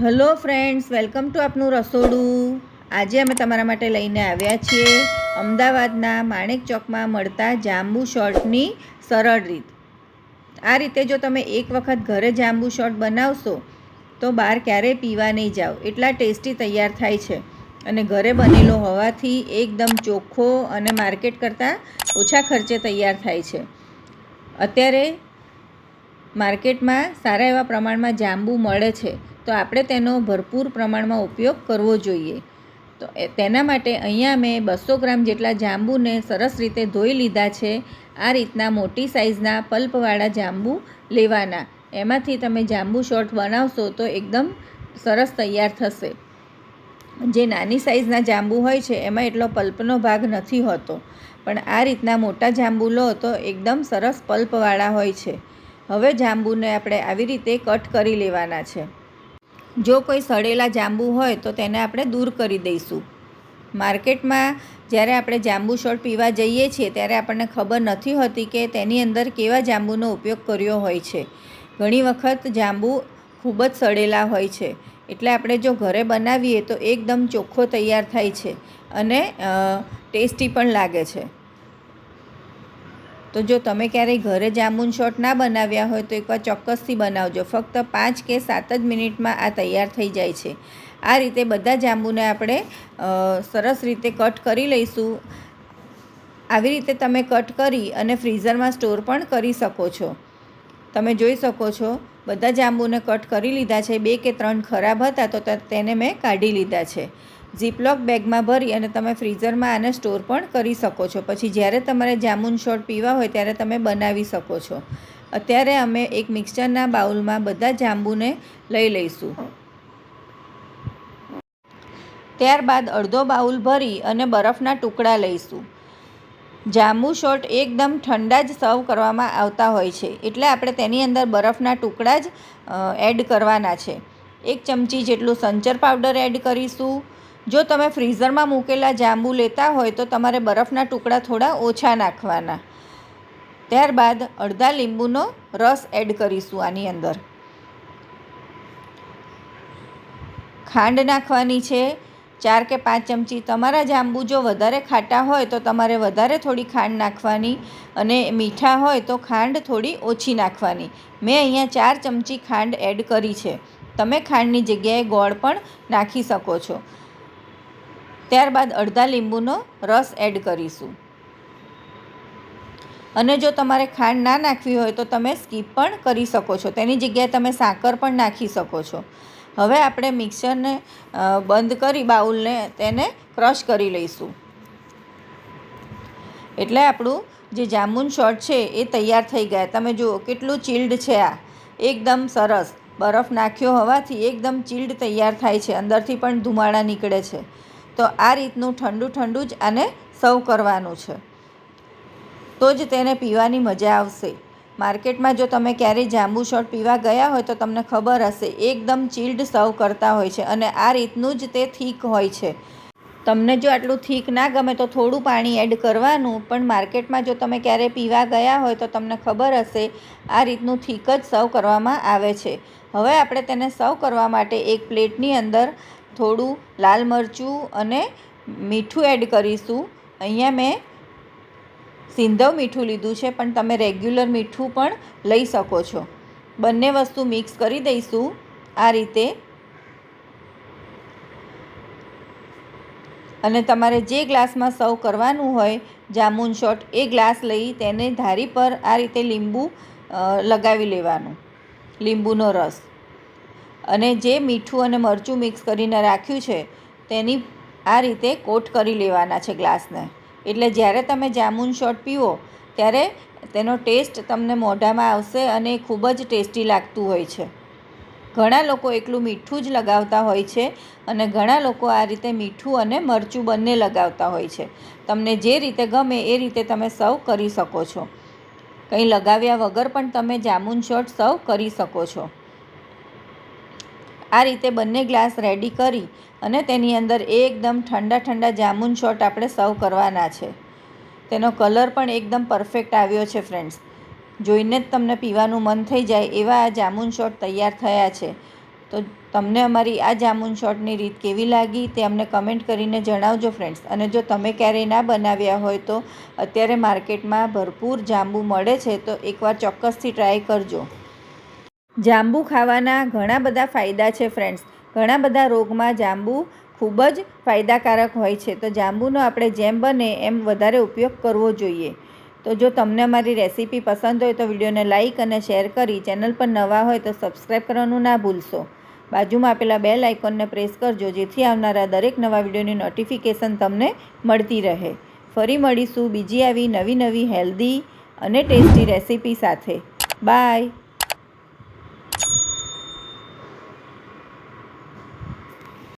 Hello friends, welcome to આપનું રસોડું. આજે અમે તમારા માટે લઈને આવ્યા છીએ અમદાવાદના માણેક ચોકમાં મળતા જાંબુ શોર્ટની સરળ રીત. આ રીતે જો તમે એક વખત ઘરે જાંબુ શોર્ટ બનાવશો, તો બહાર ક્યારેય પીવા નહીં જાઓ. એટલા ટેસ્ટી તૈયાર થાય છે. અને ઘરે બનેલો હોવાથી એકદમ ચોખ્ખો અને માર્કેટ કરતાં ઓછા ખર્ચે તૈયાર થાય છે. અત્યારે માર્કેટમાં સારા એવા પ્રમાણમાં જાંબુ મળે છે. તો આપણે તેનો ભરપૂર પ્રમાણમાં ઉપયોગ કરવો જોઈએ. તો તેના માટે અહીંયા મેં બસો ગ્રામ જેટલા જાંબુને સરસ રીતે ધોઈ લીધા છે. આ રીતના મોટી સાઇઝના પલ્પવાળા જાંબુ લેવાના. એમાંથી તમે જાંબુ શોર્ટ બનાવશો તો એકદમ સરસ તૈયાર થશે. જે નાની સાઇઝના જાંબુ હોય છે એમાં એટલો પલ્પનો ભાગ નથી હોતો. પણ આ રીતના મોટા જાંબુ લો તો એકદમ સરસ પલ્પવાળા હોય છે. હવે જાંબુને આપણે આવી રીતે કટ કરી લેવાના છે. જો કોઈ સડેલા જાંબુ હોય તો તેને આપણે દૂર કરી દઈશું. માર્કેટમાં જ્યારે આપણે જાંબુ શોટ પીવા જઈએ છીએ ત્યારે આપણને ખબર નથી હોતી કે તેની અંદર કેવા જાંબુનો ઉપયોગ કર્યો હોય છે. ઘણી વખત જાંબુ ખૂબ જ સડેલા હોય છે. એટલે આપણે જો ઘરે બનાવીએ તો એકદમ ચોખ્ખો તૈયાર થાય છે અને ટેસ્ટી પણ લાગે છે. તો જો તમે ક્યારેય ઘરે જાંબુન શોટ ના બનાવ્યા હોય તો એકવાર ચોક્કસથી બનાવજો. ફક્ત પાંચ કે સાત જ મિનિટમાં આ તૈયાર થઈ જાય છે. આ રીતે બધા જાંબુને આપણે સરસ રીતે કટ કરી લઈશું. આવી રીતે તમે કટ કરી અને ફ્રીઝરમાં સ્ટોર પણ કરી શકો છો. તમે જોઈ શકો છો, બધા જાંબુને કટ કરી લીધા છે. બે કે ત્રણ ખરાબ હતા તો, તેને મેં કાઢી લીધા છે. ઝીપલોક બેગમાં ભરી અને તમે ફ્રીઝરમાં આને સ્ટોર પણ કરી શકો છો. પછી જ્યારે તમારે જામુન શોટ પીવા હોય ત્યારે તમે બનાવી શકો છો. અત્યારે અમે એક મિક્સરના બાઉલમાં બધા જાંબુને લઈ લઈશું. ત્યારબાદ અડધો બાઉલ ભરી અને બરફના ટુકડા લઈશું. જાંબુ શોટ એકદમ ઠંડા જ સર્વ કરવામાં આવતા હોય છે. એટલે આપણે તેની અંદર બરફના ટુકડા જ એડ કરવાના છે. એક ચમચી જેટલું સંચર પાવડર એડ કરીશું. જો તમે ફ્રીઝરમાં મૂકેલા જાંબુ લેતા હોય તો તમારે બરફના ટુકડા થોડા ઓછા નાખવાના. ત્યારબાદ અડધા લીંબુનો રસ એડ કરીશું આની અંદર. ખાંડ નાખવાની છે. ચાર કે પાંચ ચમચી. તમારા જાંબુ જો વધારે ખાટા હોય તો તમારે વધારે થોડી ખાંડ નાખવાની અને મીઠા હોય તો ખાંડ થોડી ઓછી નાખવાની. મેં અહીંયા ચાર ચમચી ખાંડ એડ કરી છે. તમે ખાંડની જગ્યાએ ગોળ પણ નાખી શકો છો. ત્યારબાદ અડધા લીંબુનો રસ એડ કરીશું. અને જો તમારે ખાંડ ના નાખવી હોય તો તમે સ્કીપ પણ કરી શકો છો. તેની જગ્યાએ તમે સાકર પણ નાખી શકો છો. હવે આપણે મિક્સરને બંધ કરી બાઉલને તેને ક્રશ કરી લઈશું. એટલે આપણું જે જામુન શોર્ટ છે એ તૈયાર થઈ ગયા. તમે જુઓ કેટલું ચિલ્ડ છે આ. એકદમ સરસ. બરફ નાખ્યો હોવાથી એકદમ ચિલ્ડ તૈયાર થાય છે. અંદરથી પણ ધુમાડા નીકળે છે. તો આ રીતનું ઠંડુ ઠંડુ જ આને સર્વ કરવાનું છે. તો જ તેને પીવાની મજા આવશે. માર્કેટમાં જો તમે ક્યારેય જાંબુ શોટ પીવા ગયા હોય તો તમને ખબર હશે, એકદમ ચિલ્ડ સર્વ કરતા હોય છે અને આ રીતનું જ તે થીક હોય છે. તમને જો આટલું થીક ના ગમે તો થોડું પાણી એડ કરવાનું, પણ માર્કેટમાં જો તમે ક્યારેય પીવા ગયા હોય તો તમને ખબર હશે, આ રીતનું થીક જ સર્વ કરવામાં આવે છે. હવે આપણે તેને સર્વ કરવા માટે એક પ્લેટની અંદર થોડું લાલ મરચું અને મીઠું એડ કરીશું. અહીંયા મેં સિંધવ મીઠું લીધું છે, પણ તમે રેગ્યુલર મીઠું પણ લઈ શકો છો. બંને વસ્તુ મિક્સ કરી દઈશું. આ રીતે. અને તમારે જે ગ્લાસમાં સર્વ કરવાનું હોય, જામુન શોટ એ ગ્લાસ લઈ તેને ધારી પર આ રીતે લીંબુ લગાવી લેવાનું. લીંબુનો રસ. અને જે મીઠું અને મરચું મિક્સ કરીને રાખ્યું છે, તેની આ રીતે કોટ કરી લેવાના છે ગ્લાસને. એટલે જ્યારે તમે જામુન શોટ પીવો, ત્યારે તેનો ટેસ્ટ તમને મોઢામાં આવશે અને ખૂબ જ ટેસ્ટી લાગતું હોય છે. ઘણા લોકો એકલું મીઠું જ લગાવતા હોય છે અને ઘણા લોકો આ રીતે મીઠું અને મરચું બંને લગાવતા હોય છે. તમને જે રીતે ગમે એ રીતે તમે સર્વ કરી શકો છો. કંઈ લગાવ્યા વગર પણ તમે જામુન શોટ સર્વ કરી શકો છો. આ રીતે બંને ગ્લાસ રેડી કરી અને તેની અંદર એકદમ ઠંડા ઠંડા જામુન શોટ આપણે સર્વ કરવાના છે. તેનો કલર પણ એકદમ પરફેક્ટ આવ્યો છે ફ્રેન્ડ્સ. જોઈને જ તમને પીવાનું મન થઈ જાય એવા આ જામુન શોટ તૈયાર થયા છે. તો તમને અમારી આ જામુન શોર્ટની રીત કેવી લાગી તે અમને કમેન્ટ કરીને જણાવજો ફ્રેન્ડ્સ. અને જો તમે ક્યારેય ના બનાવ્યા હોય તો અત્યારે માર્કેટમાં ભરપૂર જાંબુ મળે છે તો એકવાર ચોક્કસથી ટ્રાય કરજો. જાંબુ ખાવાના ઘણા બધા ફાયદા છે ફ્રેન્ડ્સ ઘણા બધા રોગમાં જાંબુ ખૂબ જ ફાયદાકારક હોય છે. તો જાંબુનો આપણે જેમ બને એમ વધારે ઉપયોગ કરવો જોઈએ. તો જો તમને અમારી રેસીપી પસંદ હોય તો વિડીયોને લાઇક અને શેર કરી ચેનલ પર નવા હોય તો સબસ્ક્રાઈબ કરવાનું ના ભૂલશો. બાજુમાં આપેલા બેલ આઇકોનને પ્રેસ કરજો, જેથી આવનારા દરેક નવા વિડીયોની નોટિફિકેશન તમને મળતી રહે. ફરી મળીશું બીજી આવી નવી નવી હેલ્ધી અને ટેસ્ટી રેસીપી સાથે. બાય